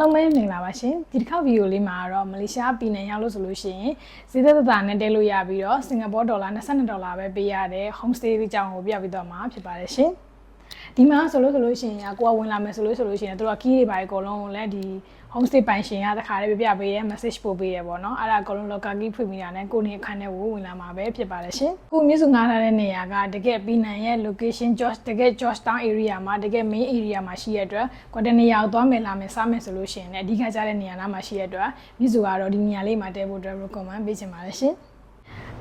လုံးမဲမင်္ဂလာပါရှင်ဒီတစ်ခေါက်ဗီဒီယိုလေးမှာတော့မလေးရှားပြည်နယ်ရောက်လို့ဆိုလို့ရှိရင်ဈေးသက်သက်သာနဲ့တဲလို့ရပြီးတော့စင်ကာပူဒေါ်လာ22ဒေါ်လာပဲပေးရတဲ့ home stay အကြောင်းကိုပြပြတော့မှာဖြစ်ပါတယ်ရှင် ဒီမှာဆိုလို့ဆိုလို့ရှိရင်ကိုကဝင်လာမယ်ဆိုလို့ဆိုလို့ရှိရင်တို့က key တွေပါအကုန်လုံးကိုလည်းဒီ home stay ပိုင်ရှင်ကတခါလေးပြပြပေးရဲ message ပို့ပေးရဲပေါ့နော်အဲ့ဒါအကုန်လုံး local key ဖွင့်မိတာနဲ့ကိုနေအခန်းထဲကိုဝင်လာမှာပဲဖြစ်ပါတယ်ရှင်ကိုမြစ်စုငားထားတဲ့နေရာကတကယ်ပြည်နယ်ရဲ့ location George တကယ် Georgetown area မှာတကယ် main area မှာရှိရတဲ့အတွက်ကိုတနေရာကိုသွားမယ်လာမယ်စားမယ်ဆိုလို့ရှိရင်လည်းအဓိကကျတဲ့နေရာနားမှာရှိရတဲ့အတွက်မြစ်စုကတော့ဒီနေရာလေးမှာတဲဖို့အတွက် recommend ပေးချင်ပါတယ်ရှင်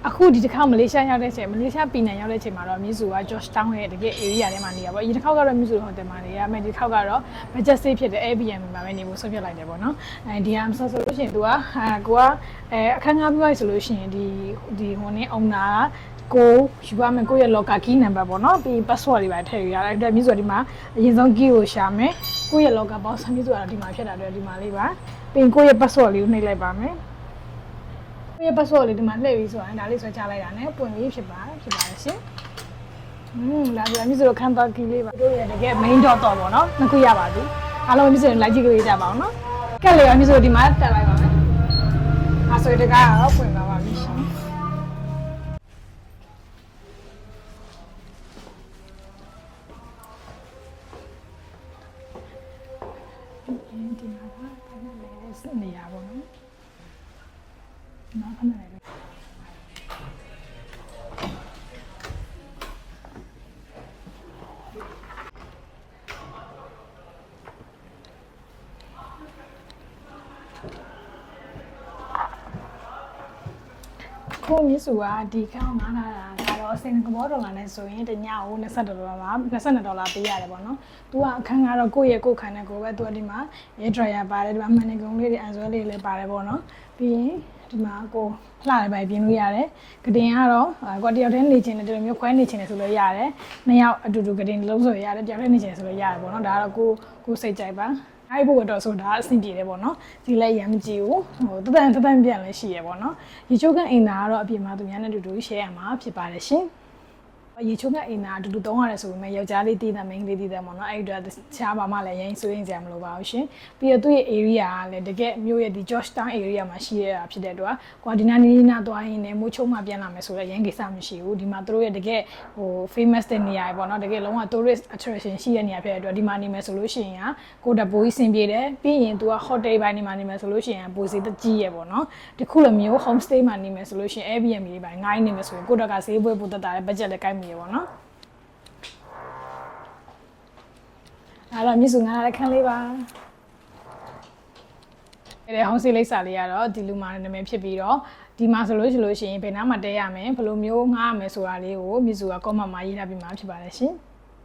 အခုဒီတစ်ခါမလေးရှားရောက်တဲ့အချိန်မလေးရှားပြည်နယ်ရောက်တဲ့အချိန်မှာတော့မြစ်စုက Georgetown ရဲ့တကယ် area ထဲမှာနေရပါဘူး။ဒီတစ်ခေါက်ကတော့မြစ်စုဟိုတယ်မှာနေရမယ်ဒီတစ်ခေါက်ကတော့ budget safe ဖြစ်တဲ့ Airbnb မှာပဲနေဖို့ဆုံးဖြတ်လိုက်တယ်ပေါ့နော်။အဲဒီဟာဆိုဆိုလို့ရှိရင် तू ကဟာကိုကအဲအခန်းငှားပြီးသွားပြီဆိုလို့ရှိရင်ဒီဒီဟိုနေအောင်နာကိုယူပါမယ်ကိုရဲ့ locker key number ပေါ့နော်ပြီး password တွေပါထည့်ယူရတယ်အဲ့ဒါမြစ်စုကဒီမှာအရင်ဆုံး key ကိုရှာမယ်ကိုရဲ့ locker box မြစ်စုကတော့ဒီမှာဖြစ်တာတွေ့ဒီမှာလေးပါပြီးကိုရဲ့ password လေးကိုနှိပ်လိုက်ပါမယ် ကိုရဲ့ password လေးဒီမှာလှည့်ပြီးဆိုရင်ဒါလေးဆွဲချလိုက်တာနဲ့ပွင့်ပြီးဖြစ်ပါဖြစ်ပါတယ်ရှင်อืมလာပြန်မြစ်စုတော့ခံပါကီလေးပါတို့ရဲ့တကယ် main dot တော့ပေါ့နော်နှစ်ခုရပါပြီအားလုံးမြစ်စုလိုက်ကြည့်ကြည့်ကြပါအောင်နော်ကက်လေးရောမြစ်စုဒီမှာတက်လိုက်ပါမယ်အဆွေတကားတော့ပွင့်ပါပါပြီရှင်ဒီမှာကဖမ်းလဲစနေရပါတော့။ နော်ဖမ်းလဲကိုမြစုကဒီကောင်းငားလာတာကတော့စင်ကာပူဒေါ်လာနဲ့ဆိုရင်တညကို20ဒေါ်လာပါ22ဒေါ်လာပေးရတယ်ပေါ့နော်။ तू ကအခန်းကတော့ကိုယ့်ရဲ့ကိုယ်ခန္ဓာကိုယ်ပဲ तू ကဒီမှာ air dryer ပါတယ်ဒီမှာမန်နေကုံလေးတွေအန်ဆွဲလေးလည်းပါတယ်ပေါ့နော်။ပြီးရင် ဒီမှာကိုလှတယ်ပဲပြင်လို့ရတယ်။ကတင်ကတော့ကိုတယောက်တည်းနေချင်တယ်ဒီလိုမျိုးခွဲနေချင်တယ်ဆိုလို့ရတယ်။နှစ်ယောက်အတူတူကတင်လုံးဆိုရတယ်တယောက်တည်းနေချင်တယ်ဆိုလို့ရတယ်ပေါ့နော်။ဒါကတော့ကိုကိုစိတ်ကြိုက်ပါ။အဲ့ဘုတ်တော့ဆိုတာအဆင်ပြေတယ်ပေါ့နော်ဒီလည်းရမ်းမကြည့်ဘူးဟိုတပန်တပန်ပြန်လည်းရှိရပေါ့နော်ရေချိုးကန်အိမ်သားကတော့အပြင်မှာသူများနဲ့တူတူ share ရမှာဖြစ်ပါတယ်ရှင် ရေချိုးကန်အိမ်သားအတူတူသုံးရတယ်ဆိုပေမဲ့ယောက်ျားလေးတည်တယ်မိန်းကလေးတည်တယ်ပေါ့နော်အဲ့ဒီတော့တခြားဘာမှလည်းရင်စိုးရင်စရာမလိုပါဘူးရှင်ပြီးတော့သူ့ရဲ့ area ကလည်းတကယ်မြို့ရဲ့ဒီ Georgetown area မှာရှိရတာဖြစ်တဲ့အတွက်ကွာဒီနာနီနီနာသွားရင်လည်းမိုးချုံမှပြန်လာမယ်ဆိုတော့ရန်ကိစ္စမရှိဘူးဒီမှာသူတို့ရဲ့တကယ်ဟို famous တဲ့နေရာပဲပေါ့နော်တကယ်လုံးဝ tourist attraction ရှိတဲ့နေရာဖြစ်တဲ့အတွက်ဒီမှာနေမယ်ဆိုလို့ရှိရင်ကိုတပိုးကြီးစင်ပြေတယ်ပြီးရင် तू က hotel ဘိုင်းနေမှာနေမယ်ဆိုလို့ရှိရင်ပိုစီတကြီးရပေါ့နော်တခုလိုမျိုး home stay မှာနေမယ်ဆိုလို့ရှိရင် Airbnb တွေပိုင်းငိုင်းနေမယ်ဆိုရင်ကိုတော့ကဈေးပွဲပို့တတ်တာလည်း budget လည်းကိုက်မိရပေါ့နော်အဲ့တော့မြစ်စုငါလည်းခန်းလေးပါအဲ့ဒီ home stay လိပ်စာလေးကတော့ဒီလူမာနာမည်ဖြစ်ပြီးတော့ဒီမှာဆိုလို့ရှိလို့ရှိရင်ဘယ်နားမှာတဲရမယ်ဘယ်လိုမျိုးငှားရမယ်ဆိုတာလေးကိုမြစ်စုက comment မှာရေးထားပြီးမှဖြစ်ပါတယ်ရှင်။